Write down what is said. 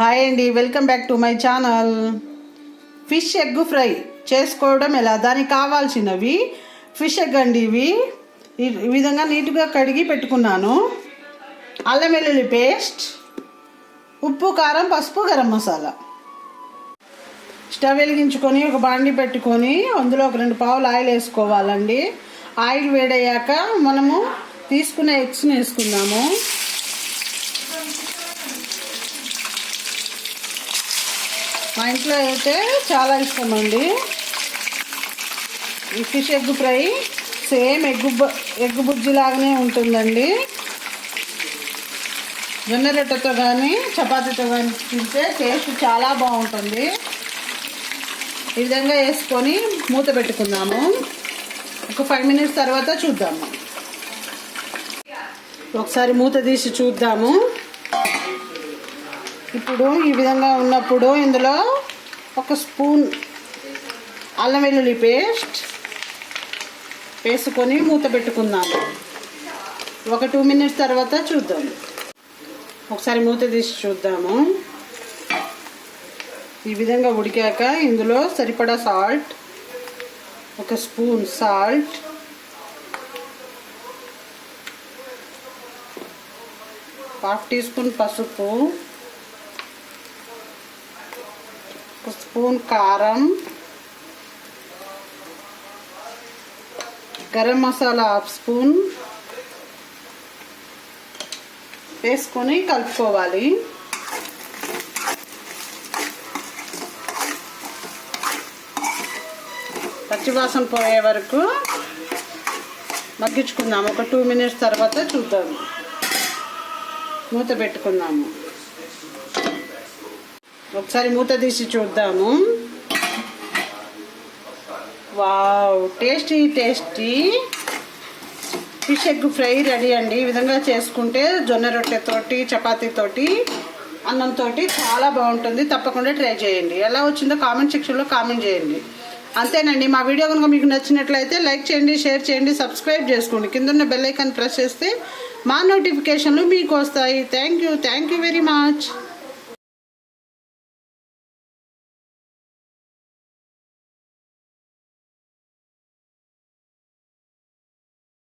Hi అండి welcome back to my channel. Fish egg fry చేసుకోవడం ఎలా? దానికి కావాల్సినవి ఫిష్ ఎగ్ అండి ఇవి. ఈ విధంగా నీట్గా కడిగి పెట్టుకున్నాను. అల్లం వెల్లుల్లి పేస్ట్ ఉప్పు కారం పసుపు గరం మసాలా. స్టవ్ వెలిగించుకొని ఒక బాండి పెట్టుకొని అందులో ఒక రెండు పావులు ఆయిల్ వేసుకోవాలండి. ఆయిల్ వేడయ్యాక మనము తీసుకున్న ఎగ్స్ని వేసుకుందాము. మా ఇంట్లో అయితే చాలా ఇష్టం అండి. ఈ fish egg fry same egg బ- ఎగ్ బుజ్జి లాగానే ఉంటుందండి. జొన్న రొట్టెతో కానీ చపాతీతో కానీ తింటే టేస్ట్ చాలా బాగుంటుంది. ఈ విధంగా వేసుకొని మూత పెట్టుకుందాము. ఒక ఫైవ్ మినిట్స్ తర్వాత చూద్దాము. ఒకసారి మూత తీసి చూద్దాము. ఇప్పుడు ఈ విధంగా ఉన్నప్పుడు ఇందులో ఒక స్పూన్ అల్లం వెల్లుల్లి పేస్ట్ వేసుకొని మూత పెట్టుకుందాము. ఒక టూ మినిట్స్ తర్వాత చూద్దాం. ఒకసారి మూత తీసి చూద్దాము. ఈ విధంగా ఉడికాక ఇందులో సరిపడా సాల్ట్ ఒక spoon salt half teaspoon పసుపు ఒక స్పూన్ కారం గరం మసాలా హాఫ్ స్పూన్ వేసుకొని కలుపుకోవాలి. పచ్చివాసన పోయే వరకు మగ్గించుకుందాము. ఒక టూ మినిట్స్ తర్వాత చూద్దాము. మూత పెట్టుకుందాము. ఒకసారి మూత తీసి చూద్దాము. Wow tasty tasty. Fish egg fry ready అండి. ఈ విధంగా చేసుకుంటే జొన్న రొట్టెతోటి చపాతీతోటి అన్నంతో చాలా బాగుంటుంది. తప్పకుండా ట్రై చేయండి. ఎలా వచ్చిందో కామెంట్ సెక్షన్లో కామెంట్ చేయండి. అంతేనండి. మా వీడియో కనుక మీకు నచ్చినట్లయితే లైక్ చేయండి షేర్ చేయండి సబ్స్క్రైబ్ చేసుకోండి. కింద ఉన్న బెల్ ఐకాన్ ప్రెస్ చేస్తే మా నోటిఫికేషన్లు మీకు వస్తాయి. Thank you. Thank you very much.